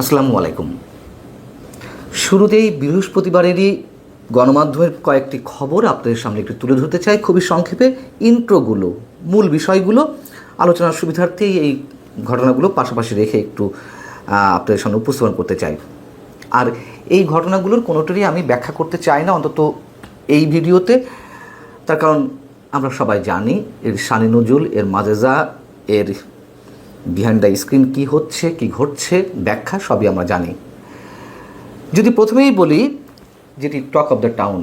আসসালামু আলাইকুম। শুরুতেই বৃহস্পতিবারেরই গণমাধ্যমের কয়েকটি খবর আপনাদের সামনে একটু তুলে ধরতে চাই। খুবই সংক্ষেপে ইন্ট্রোগুলো, মূল বিষয়গুলো, আলোচনার সুবিধার্থেই এই ঘটনাগুলো পাশাপাশি রেখে একটু আপনাদের সামনে উপস্থাপন করতে চাই। আর এই ঘটনাগুলোর কোনোটারই আমি ব্যাখ্যা করতে চাই না, অন্তত এই ভিডিওতে। তার কারণ আমরা সবাই জানি, এর শানি নজুল এর মাজেজা, এর বিহাইন্ড দ্য স্ক্রিন কী হচ্ছে, কি ঘটছে, ব্যাখ্যা সবই আমরা জানি। যদি প্রথমেই বলি যেটি টক অফ দ্য টাউন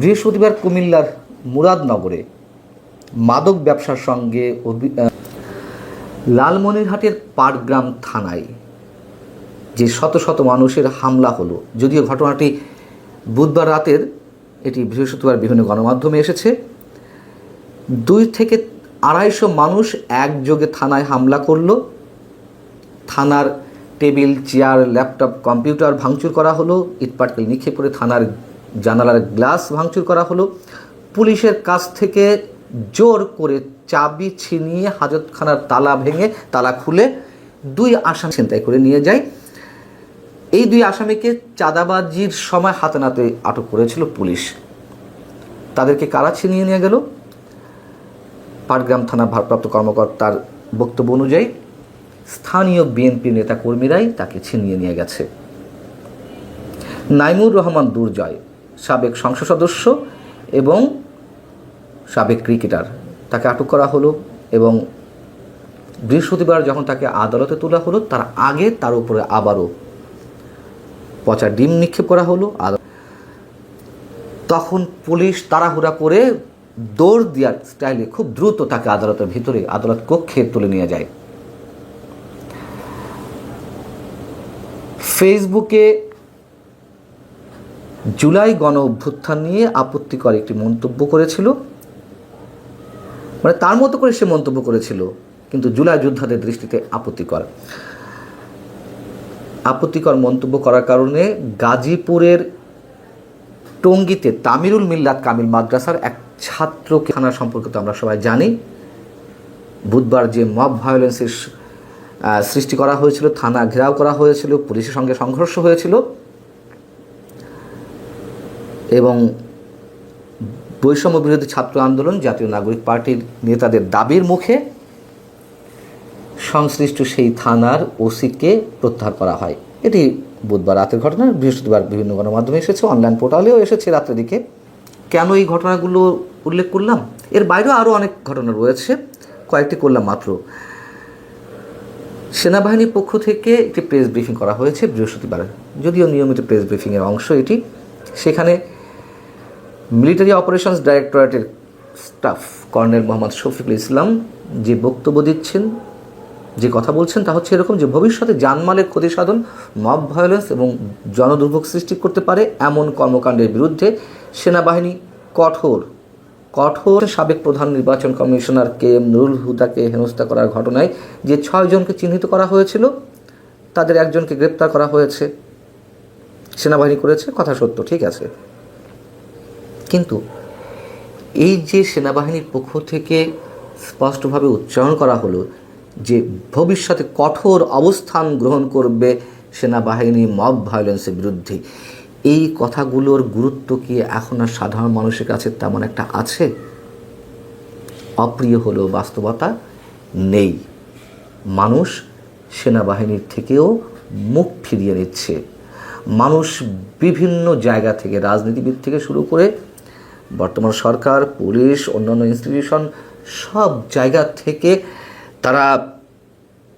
বৃহস্পতিবার কুমিল্লার মুরাদনগরে মাদক ব্যবসার সঙ্গে লালমনিরহাটের পাটগ্রাম থানায় যে শত শত মানুষের হামলা হলো, যদিও ঘটনাটি বুধবার রাতের, এটি বৃহস্পতিবার বিভিন্ন গণমাধ্যমে এসেছে, দুই থেকে আড়াইশো মানুষ একযোগে থানায় হামলা করল। থানার টেবিল, চেয়ার, ল্যাপটপ, কম্পিউটার ভাঙচুর করা হলো। ইটপাটকেল নিক্ষেপ করে থানার জানালার গ্লাস ভাঙচুর করা হলো। পুলিশের কাছ থেকে জোর করে চাবি ছিনিয়ে হাজতখানার তালা ভেঙে তালা খুলে দুই আসামি ছিনতাই করে নিয়ে যায়। এই দুই আসামিকে চাঁদাবাজির সময় হাতে নাতে আটক করেছিল পুলিশ। তাদেরকে কারা ছিনিয়ে নিয়ে গেল? পাটগ্রাম থানার ভারপ্রাপ্ত কর্মকর্তার বক্তব্য অনুযায়ী স্থানীয় বিএনপি নেতাকর্মীরাই তাকে ছিনিয়ে নিয়ে গেছে। নাইমুর রহমান দুর্জয়, সাবেক সংসদ সদস্য এবং সাবেক ক্রিকেটার, তাকে আটক করা হলো এবং বৃহস্পতিবার যখন তাকে আদালতে তোলা হলো, তার আগে তার উপরে আবারও পচা ডিম নিক্ষেপ করা হলো। তখন পুলিশ তাড়াহুড়া করে দৌড় দেওয়ার স্টাইলে খুব দ্রুত তাকে আদালতের ভিতরে, আদালত কক্ষে তুলে নিয়ে যায়। ফেসবুকে জুলাই গণ অভ্যুত্থান নিয়ে আপত্তিকর একটি মন্তব্য করেছিল। মানে তার মতো করে সে মন্তব্য করেছিল, কিন্তু জুলাই যোদ্ধাদের দৃষ্টিতে আপত্তিকর। আপত্তিকর মন্তব্য করার কারণে গাজীপুরের টঙ্গীতে তামিরুল মিল্লাত কামিল মাদ্রাসার এক ছাত্রকে থানা সম্পর্কে তো আমরা সবাই জানি। বুধবার যে মব ভায়োলেন্সের সৃষ্টি করা হয়েছিল, থানা ঘেরাও করা হয়েছিল, পুলিশের সঙ্গে সংঘর্ষ হয়েছিল এবং বৈষম্য বিরোধী ছাত্র আন্দোলন জাতীয় নাগরিক পার্টির নেতাদের দাবির মুখে সংশ্লিষ্ট সেই থানার ওসিকে প্রত্যাহার করা হয়। এটি বুধবার রাতের ঘটনা, বৃহস্পতিবার বিভিন্ন গণমাধ্যমে এসেছে, অনলাইন পোর্টালেও এসেছে রাতের দিকে। কেন এই ঘটনাগুলো উল্লেখ করলাম। এর বাইরেও আরও অনেক ঘটনা রয়েছে। কয়েকটি করলাম মাত্র। সেনাবাহিনীর পক্ষ থেকে একটি প্রেস ব্রিফিং করা হয়েছে বৃহস্পতিবার। যদিও নিয়মিত প্রেস ব্রিফিংয়ের অংশ এটি। সেখানে মিলিটারি অপারেশনস ডাইরেক্টরেটের স্টাফ কর্নেল মোহাম্মদ শফিকুল ইসলাম যে বক্তব্য দিচ্ছেন, যে কথা বলছেন, তা হচ্ছে এরকম যে ভবিষ্যতে জানমালের ক্ষতি সাধন, মব ভায়োলেন্স এবং জনদুর্ভোগ সৃষ্টি করতে পারে এমন কর্মকাণ্ডের বিরুদ্ধে সেনাবাহিনী কঠোর কঠোর সাবেক প্রধান নির্বাচন কমিশনার কে এম নুরুল হুদাকে হেনস্থা করার ঘটনায় যে ছয়জনকে চিহ্নিত করা হয়েছিল, তাদের একজনকে গ্রেপ্তার করা হয়েছে। সেনাবাহিনী করেছে, কথা সত্য, ঠিক আছে। কিন্তু এই যে সেনাবাহিনীর পক্ষ থেকে স্পষ্টভাবে উচ্চারণ করা হলো যে ভবিষ্যতে কঠোর অবস্থান গ্রহণ করবে সেনাবাহিনী মব ভায়োলেন্সের বিরুদ্ধে এই কথাগুলোর গুরুত্ব কি এখন আর সাধারণ মানুষের কাছে তেমন একটা আছে? অপ্রিয় হলেও বাস্তবতা নেই। মানুষ সেনাবাহিনীর থেকেও মুখ ফিরিয়ে নিচ্ছে। মানুষ বিভিন্ন জায়গা থেকে, রাজনীতিবিদ থেকে শুরু করে বর্তমান সরকার, পুলিশ, অন্যান্য ইনস্টিটিউশন সব জায়গা থেকে তারা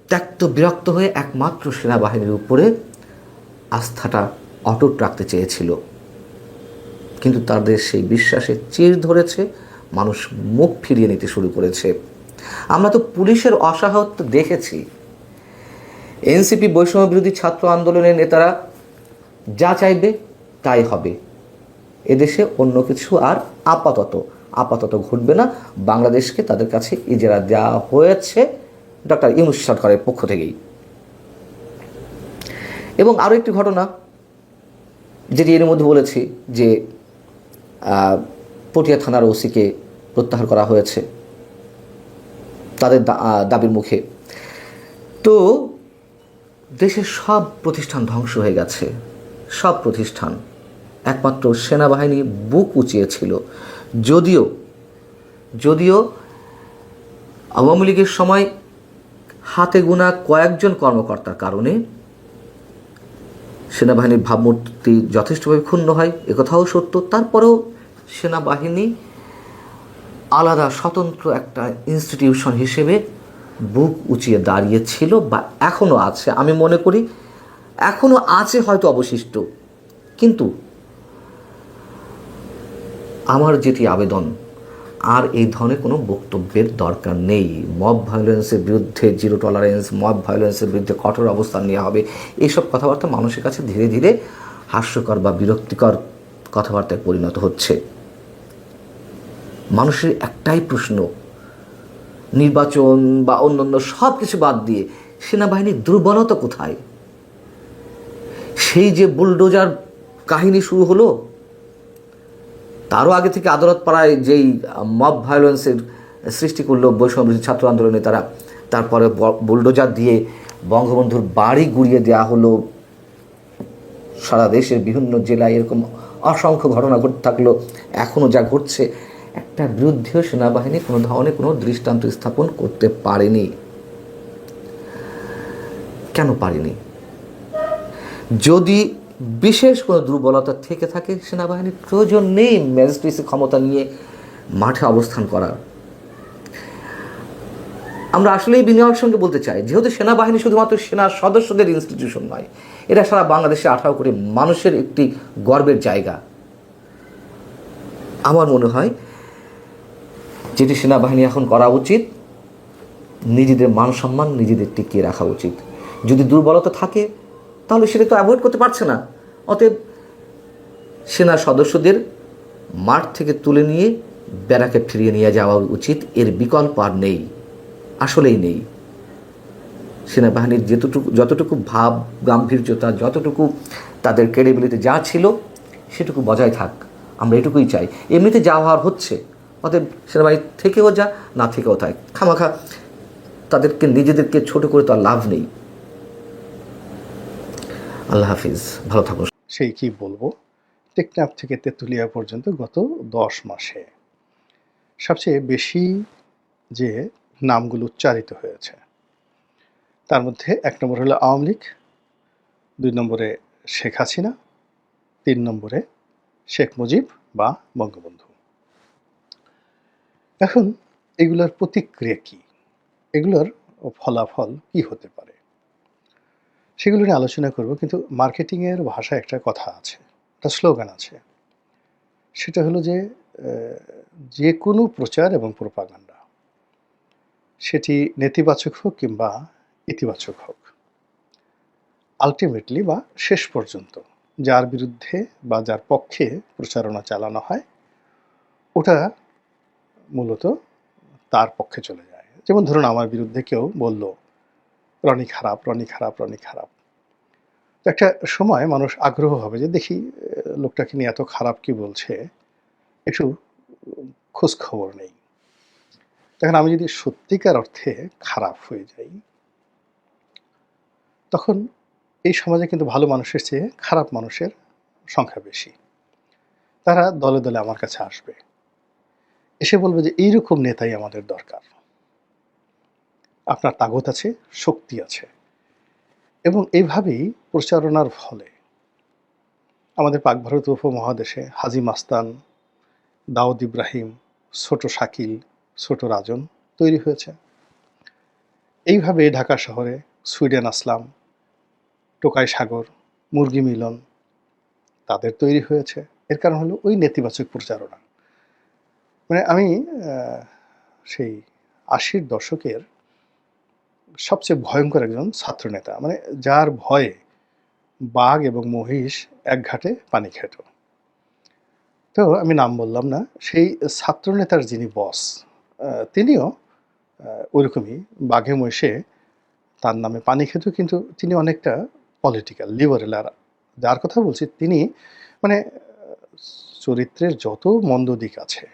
ত্যক্ত বিরক্ত হয়ে একমাত্র সেনাবাহিনীর উপরে আস্থাটা অটুট রাখতে চেয়েছিল। কিন্তু তাদের সেই বিশ্বাসে চির ধরেছে, মানুষ মুখ ফিরিয়ে নিতে শুরু করেছে। আমরা তো পুলিশের অসহায়ত্ব দেখেছি। এনসিপি বৈষম্য বিরোধী ছাত্র আন্দোলনের নেতারা যা চাইবে তাই হবে। এদেশে অন্য কিছু আর আপাতত আপাতত ঘটবে না। বাংলাদেশকে তাদের কাছে ইজারা দেওয়া হয়েছে ডক্টর ইউনুস সরকারের পক্ষ থেকেই। এবং আরও একটি ঘটনা যেটি এর মধ্যে বলেছি যে পটিয়া থানার ওসিকে প্রত্যাহার করা হয়েছে তাদের দাবির মুখে। তো দেশের সব প্রতিষ্ঠান ধ্বংস হয়ে গেছে। সব প্রতিষ্ঠান। একমাত্র সেনাবাহিনী বুক উঁচিয়েছিল। যদিও যদিও আওয়ামী লীগের সময় হাতে গোনা কয়েকজন কর্মকর্তার কারণে সেনাবাহিনীর ভাবমূর্তি যথেষ্টভাবে ক্ষুণ্ণ হয় একথাও সত্য। তারপরেও সেনাবাহিনী আলাদা স্বতন্ত্র একটা ইনস্টিটিউশন হিসেবে বুক উঁচিয়ে দাঁড়িয়েছিল বা এখনও আছে, আমি মনে করি। এখনও আছে হয়তো অবশিষ্ট। কিন্তু আমার যেটি আবেদন আর এই ধরনের কোনো বক্তব্যের দরকার নেই। মব ভায়োলেন্সের বিরুদ্ধে জিরো টলারেন্স মব ভায়োলেন্সের বিরুদ্ধে কঠোর অবস্থান নেওয়া হবে। এইসব কথাবার্তা মানুষের কাছে ধীরে ধীরে হাস্যকর বা বিরক্তিকর কথাবার্তায় পরিণত হচ্ছে। মানুষের একটাই প্রশ্ন, নির্বাচন বা অন্যান্য সব কিছু বাদ দিয়ে সেনাবাহিনীর দুর্বলতা কোথায়? সেই যে বুলডোজার কাহিনী শুরু হলো তারও আগে থেকে আদালত পাড়ায় যেই মব ভায়োলেন্সের সৃষ্টি করল বৈষম্য ছাত্র আন্দোলনে তারা, তারপরে বুলডোজার দিয়ে বঙ্গবন্ধুর বাড়ি গুড়িয়ে দেওয়া হলো। সারা দেশের বিভিন্ন জেলায় এরকম অসংখ্য ঘটনা ঘটতে থাকল। এখনও যা ঘটছে, একটা বিরুদ্ধেও সেনাবাহিনী কোনো ধরনের কোনো দৃষ্টান্ত স্থাপন করতে পারেনি। কেন পারেনি? যদি বিশেষ কোনো দুর্বলতা থেকে থাকে, সেনাবাহিনীর প্রয়োজন নেই ম্যাজিস্ট্রেসি ক্ষমতা নিয়ে মাঠে অবস্থান করার। আমরা আসলেই বিনিয়োগের সঙ্গে বলতে চাই, যেহেতু সেনাবাহিনী শুধুমাত্র সেনা সদস্যদের ইনস্টিটিউশন নয়, এটা সারা বাংলাদেশে আঠারো কোটি মানুষের একটি গর্বের জায়গা। আমার মনে হয় যেটি সেনাবাহিনী এখন করা উচিত, নিজেদের মান সম্মান নিজেদের টিকিয়ে রাখা উচিত। যদি দুর্বলতা থাকে তাহলে সেটা তো অ্যাভয়েড করতে পারছে না। অতএব সেনা সদস্যদের মাঠ থেকে তুলে নিয়ে ব্যারাকে ফিরিয়ে নিয়ে যাওয়া উচিত। এর বিকল্প আর নেই, আসলেই নেই। সেনাবাহিনীর যেতটুকু যতটুকু ভাব, গাম্ভীর্যতা, যতটুকু তাদের ক্রেডিবিলিটি যা ছিল, সেটুকু বজায় থাক। আমরা এটুকুই চাই। এমনিতে যা হওয়ার হচ্ছে, অতএব সেনাবাহিনী থেকেও যা, না থেকেও থাক খামাখা তাদেরকে নিজেদেরকে ছোট করে তো আর লাভ নেই। আল্লাহ হাফিজ, ভালো থাকুন। সেই কি বলব? টেকনাফ থেকে তেঁতুলিয়া পর্যন্ত গত দশ মাসে। সবচেয়ে বেশি যে নামগুলো উচ্চারিত হয়েছে, তার মধ্যে এক নম্বর হলো আওয়ামী লীগ, দুই নম্বরে শেখ হাসিনা, তিন নম্বরে শেখ মুজিব বা বঙ্গবন্ধু। এখন এগুলোর প্রতিক্রিয়া কি? এগুলোর ফলাফল কি হতে পারে? সেগুলো নিয়ে আলোচনা করব, কিন্তু মার্কেটিংয়ের ভাষায় একটা কথা আছে, একটা স্লোগান আছে। সেটা হলো যে যে কোনো প্রচার এবং প্রোপাগান্ডা, সেটি নেতিবাচক হোক কিংবা ইতিবাচক হোক, আলটিমেটলি বা শেষ পর্যন্ত যার বিরুদ্ধে বা যার পক্ষে প্রচারণা চালানো হয়, ওটা মূলত তার পক্ষে চলে যায়। যেমন ধরুন, আমার বিরুদ্ধে কেউ বলল রনি খারাপ রনি খারাপ রনি খারাপ। একটা সময় মানুষ আগ্রহ হবে যে দেখি লোকটাকে নিয়ে এত খারাপ কি বলছে, একটু খোঁজ খবর নেই। তখন আমি যদি সত্যিকার অর্থে খারাপ হয়ে যাই, তখন এই সমাজে কিন্তু ভালো মানুষের চেয়ে খারাপ মানুষের সংখ্যা বেশি। তারা দলে দলে আমার কাছে আসবে। এসে বলবে যে এইরকম নেতাই আমাদের দরকার। আপনার তাগত আছে, শক্তি আছে। এবং এইভাবেই প্রচারণার ফলে আমাদের পাক ভারত উপমহাদেশে হাজি মাস্তান, দাউদ ইব্রাহিম, ছোট শাকিল, ছোট রাজন তৈরি হয়েছে। এইভাবে ঢাকা শহরে সুইডেন আসলাম, টোকাই সাগর, মুরগি মিলন তাদের তৈরি হয়েছে। এর কারণ হলো ওই নেতিবাচক প্রচারণা। মানে আমি সেই আশির দশকের সবচেয়ে ভয়ঙ্কর একজন ছাত্রনেতা। মানে যার ভয়ে বাঘ এবং মহিষ এক ঘাটে পানি খেত। তো আমি নাম বললাম না, সেই ছাত্রনেতার যিনি বস তিনিও ওইরকমই বাঘে, মহিষে তার নামে পানি খেত, কিন্তু তিনি অনেকটা পলিটিক্যাল লিবারেল আর যার কথা বলছি তিনি মানে চরিত্রের যত মন্দ দিক আছে,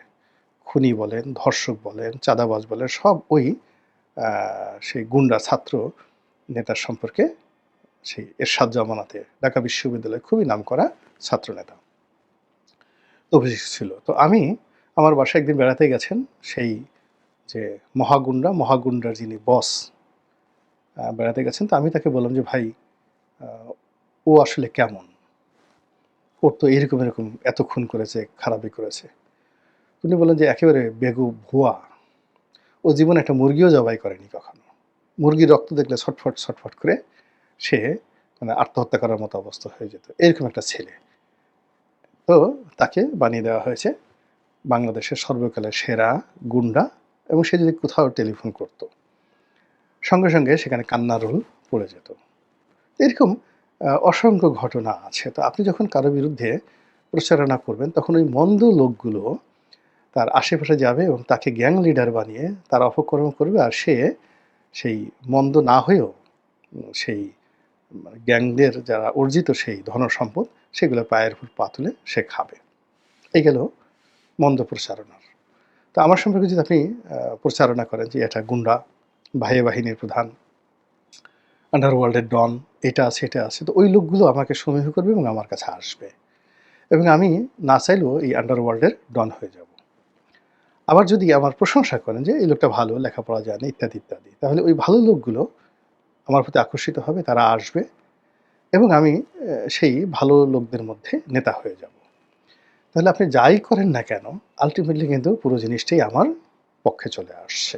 খুনি বলেন, ধর্ষক বলেন, চাঁদাবাজ বলেন, সব ওই সেই গুন্ডা ছাত্র নেতার সম্পর্কে সেই এরশাদ জামানাতে ঢাকা বিশ্ববিদ্যালয়ে খুবই নামকরা ছাত্রনেতা তো অভিষেক ছিল। তো আমি আমার বাসায় একদিন বেড়াতে গেছেন, সেই যে মহাগুন্ডা, মহাগুন্ডার যিনি বস বেড়াতে গেছেন, তো আমি তাকে বললাম যে, ভাই ও আসলে কেমন? ওর তো এরকম এরকম এত খুন করেছে, খারাপই করেছে। উনি বললেন যে, একেবারে বেগু ভুয়া। ও জীবনে একটা মুরগিও জবাই করেনি কখনো। মুরগির রক্ত দেখলে ছটফট ছটফট করে সে মানে আত্মহত্যা করার মতো অবস্থা হয়ে যেত। এরকম একটা ছেলে। তো তাকে বানিয়ে দেওয়া হয়েছে বাংলাদেশের সর্বকালের সেরা গুন্ডা এবং সে যদি কোথাও টেলিফোন করত। সঙ্গে সঙ্গে সেখানে কান্নার রোল পড়ে যেত। এরকম অসংখ্য ঘটনা আছে। তো আপনি যখন কারও বিরুদ্ধে প্রচারণা করবেন, তখন ওই মন্দ লোকগুলো তার আশেপাশে যাবে এবং তাকে গ্যাং লিডার বানিয়ে তার অপকর্ম করবে আর সে সেই মন্দ না হয়েও সেই মানে গ্যাংদের যারা অর্জিত সেই ধন সম্পদ, সেগুলো পায়ের উপর পা তুলে সে খাবে। এই গেল মন্দ প্রচারণার। তো আমার সম্পর্কে যদি আপনি প্রচারণা করেন যে এটা গুন্ডা, ভাইয়ে বাহিনীর প্রধান, আন্ডারওয়ার্ল্ডের ডন, এটা আছে এটা আছে, তো ওই লোকগুলো আমাকে সমীহ করবে এবং আমার কাছে আসবে। এবং আমি না চাইলেও এই আন্ডারওয়ার্ল্ডের ডন হয়ে যাব। আবার যদি আমার প্রশংসা করেন যে, এই লোকটা ভালো, লেখাপড়া জানে, ইত্যাদি ইত্যাদি, তাহলে ওই ভালো লোকগুলো আমার প্রতি আকর্ষিত হবে, তারা আসবে এবং আমি সেই ভালো লোকদের মধ্যে নেতা হয়ে যাব। তাহলে আপনি যাই করেন না কেন আলটিমেটলি কিন্তু পুরো জিনিসটাই আমার পক্ষে চলে আসছে।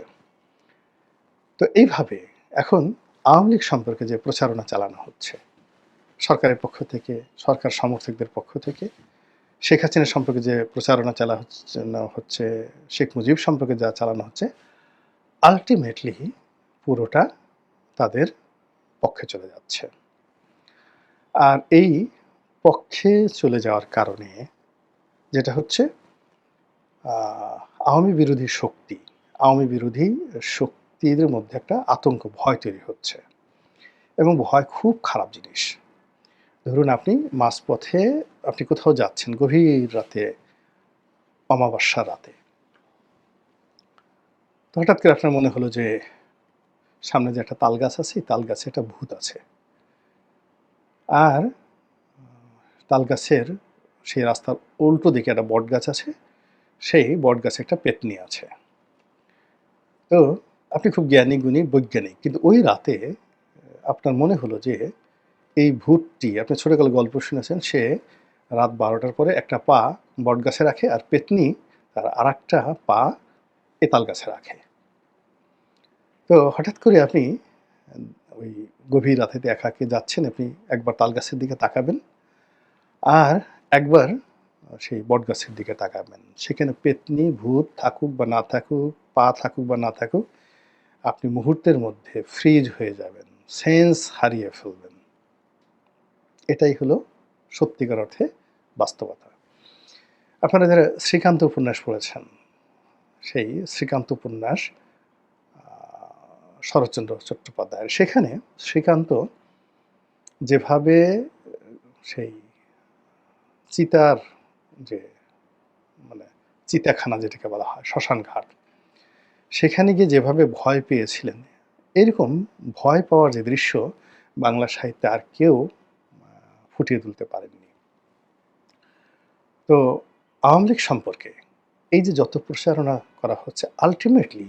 তো এইভাবে এখন আওয়ামী লীগ সম্পর্কে যে প্রচারণা চালানো হচ্ছে, সরকারের পক্ষ থেকে, সরকার সমর্থকদের পক্ষ থেকে শেখ হাসিনা সম্পর্কে যে প্রচারণা চালা হচ্ছে, না হচ্ছে, শেখ মুজিব সম্পর্কে যা চালানো হচ্ছে আলটিমেটলি পুরোটা তাদের পক্ষে চলে যাচ্ছে। আর এই পক্ষে চলে যাওয়ার কারণে যেটা হচ্ছে আওয়ামী বিরোধী শক্তি, আওয়ামী বিরোধী শক্তির মধ্যে একটা আতঙ্ক, ভয় তৈরি হচ্ছে। এবং ভয় খুব খারাপ জিনিস। ধরুন আপনি মাঝপথে আপনি কোথাও যাচ্ছেন গভীর রাতে, অমাবস্যা রাতে? তো হঠাৎ করে আপনার মনে হলো যে, সামনে যে একটা তাল গাছ আছে তাল গাছে একটা ভূত আছে। আর তাল গাছের সেই রাস্তার উল্টো দিকে একটা বট গাছ আছে, সেই বট গাছে একটা পেতনি আছে। তো আপনি খুব জ্ঞানী, গুণী, বৈজ্ঞানিক, কিন্তু ওই রাতে আপনার মনে হলো যে, এই ভূতটি, আপনি ছোটকালে গল্প শুনেছেন, সে রাত বারোটার পরে একটা পা বট গাছে রাখে আর পেতনি তার আর একটা পা এ তাল গাছে রাখে। তো হঠাৎ করে আপনি ওই গভীর রাতেতে একাকে যাচ্ছেন, আপনি একবার তাল গাছের দিকে তাকাবেন আর একবার সেই বট গাছের দিকে তাকাবেন। সেখানে পেতনি ভূত থাকুক বা না থাকুক, পা থাকুক বা না থাকুক, আপনি মুহূর্তের মধ্যে ফ্রিজ হয়ে যাবেন সেন্স হারিয়ে ফেলবেন। এটাই হলো সত্যিকার অর্থে বাস্তবতা। আপনারা যারা শ্রীকান্ত উপন্যাস পড়েছেন, সেই শ্রীকান্ত উপন্যাস শরৎচন্দ্র চট্টোপাধ্যায়ের। সেখানে শ্রীকান্ত যেভাবে সেই চিতার যে মানে চিতাখানা যেটাকে বলা হয় শ্মশান ঘাট সেখানে গিয়ে যেভাবে ভয় পেয়েছিলেন, এরকম ভয় পাওয়ার যে দৃশ্য বাংলা সাহিত্যে আর কেউ ফুটিয়ে তুলতে পারেননি। তো আওয়ামী লীগ সম্পর্কে এই যে যত প্রচারণা করা হচ্ছে আলটিমেটলি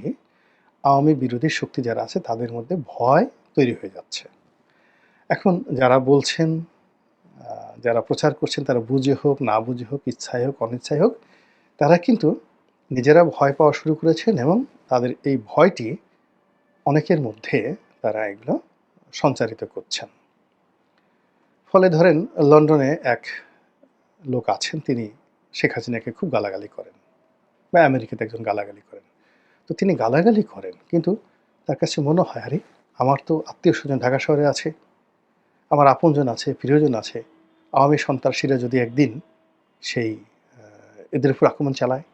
আওয়ামী বিরোধী শক্তি যারা আছে, তাদের মধ্যে ভয় তৈরি হয়ে যাচ্ছে। এখন যারা বলছেন যারা প্রচার করছেন, তারা বুঝে হোক, না বুঝে হোক, ইচ্ছায় হোক, অনিচ্ছায় হোক, তারা কিন্তু নিজেরা ভয় পাওয়া শুরু করেছেন এবং তাদের এই ভয়টি অনেকের মধ্যে তারা এগুলো সঞ্চারিত করছেন। ফলে ধরেন লন্ডনে এক লোক আছেন, তিনি শেখ হাসিনাকে খুব গালাগালি করেন বা আমেরিকাতে একজন গালাগালি করেন। তো তিনি গালাগালি করেন, কিন্তু তার কাছে মনে হয়, আরে, আমার তো আত্মীয় স্বজন ঢাকা শহরে আছে, আমার আপনজন আছে, প্রিয়জন আছে, আওয়ামী সন্ত্রাসীরা যদি একদিন সেই এদের উপর আক্রমণ চালায়,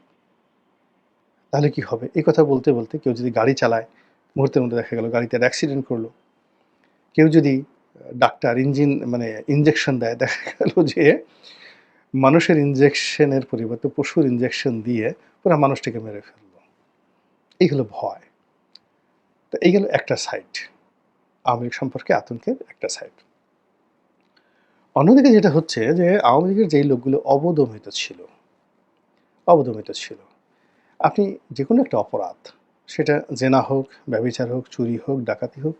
তাহলে কি হবে? এই কথা বলতে বলতে কেউ যদি গাড়ি চালায়, মুহূর্তের মধ্যে দেখা গেল, গাড়িতে অ্যাক্সিডেন্ট করল, কেউ যদি ডাক্তার ইঞ্জিন মানে ইঞ্জেকশন দেয়। দেখা গেল যে মানুষের ইঞ্জেকশনের পরিবর্তে পশুর ইঞ্জেকশন দিয়ে পুরো মানুষটিকে মেরে ফেলল। এই হলো ভয়। তো এই গেল একটা সাইড আওয়ামী লীগ সম্পর্কে আতঙ্কের একটা সাইড অন্যদিকে যেটা হচ্ছে যে আওয়ামী লীগের যেই লোকগুলো অবদমিত ছিল অবদমিত ছিল, আপনি যে কোনো একটা অপরাধ, সেটা জেনা হোক, ব্যবিচার হোক, চুরি হোক, ডাকাতি হোক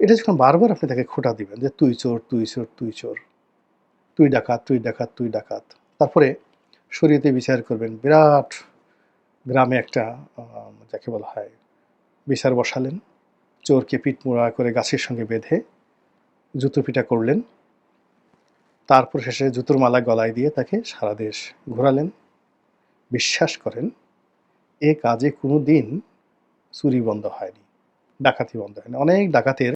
এটা যখন বারবার আপনি তাকে খোটা দিবেন যে তুই চোর তুই চোর তুই চোর, তুই ডাকাত তুই ডাকাত তুই ডাকাত। তারপরে শরীয়তে বিচার করবেন, বিরাট গ্রামে একটা যাকে বলা হয়, বিচার বসালেন, চোরকে পিটমোড়া করে গাছের সঙ্গে বেঁধে জুতো পিটা করলেন, তারপর শেষে জুতোর মালা গলায় দিয়ে তাকে সারা দেশ ঘোরালেন, বিশ্বাস করেন, এ কাজে কোনো দিন চুরি বন্ধ হয়নি, ডাকাতি বন্ধ হয়নি। অনেক ডাকাতের